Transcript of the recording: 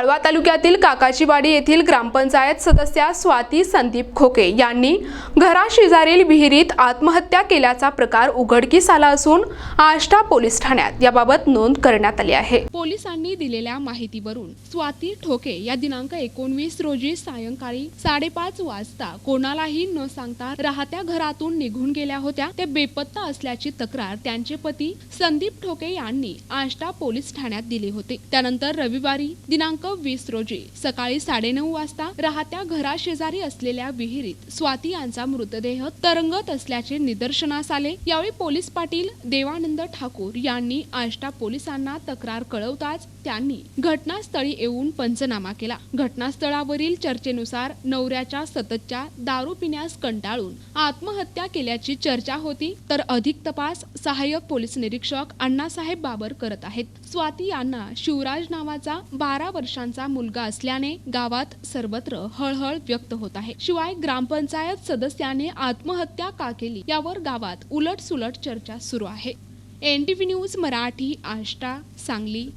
तालुक्यातील काकाचीवाडी येथील ग्रामपंचायत सदस्या स्वाती संदीप खोके यांनी घराशेजारील विहिरीत आत्महत्या केल्याचा प्रकार उघडकीस आला असून आष्टा पोलीस ठाण्यात याबाबत नोंद करण्यात आली आहे. पोलिसांनी दिलेल्या माहितीवरून स्वाती ठोके या दिनांक एकोणवीस रोजी सायंकाळी साडेपाच वाजता कोणालाही न सांगता राहत्या घरातून निघून गेल्या होत्या. ते बेपत्ता असल्याची तक्रार त्यांचे पती संदीप ठोके यांनी आष्टा पोलीस ठाण्यात दिली होती. त्यानंतर रविवारी दिनांक वीस रोजी सकाळी साडेनऊ वाजता राहत्या घराशेजारी असलेल्या विहिरीत स्वाती यांचा मृतदेह तरंगत असल्याचे निदर्शनास आले. यावेळी पोलीस पाटील देवानंद ठाकूर यांनी आष्टा पोलिसांना तक्रार कळवताच त्यांनी घटनास्थळी येऊन पंचनामा केला. घटनास्थळावरील चर्चेनुसार नवऱ्याच्या सततच्या दारू पिण्यास कंटाळून आत्महत्या केल्याची चर्चा होती तर अधिक तपास सहाय्यक पोलीस निरीक्षक अण्णासाहेब बाबर करत आहेत. स्वाती यांना शिवराज नावाचा बारा वर्ष वर्षांचा मुलगा असल्याने गावात सर्वत्र हळहळ व्यक्त होत आहे. शिवाय ग्रामपंचायत सदस्याने आत्महत्या का केली यावर गावात उलट सुलट चर्चा सुरू आहे. N T V news Marathi Ashta Sangli.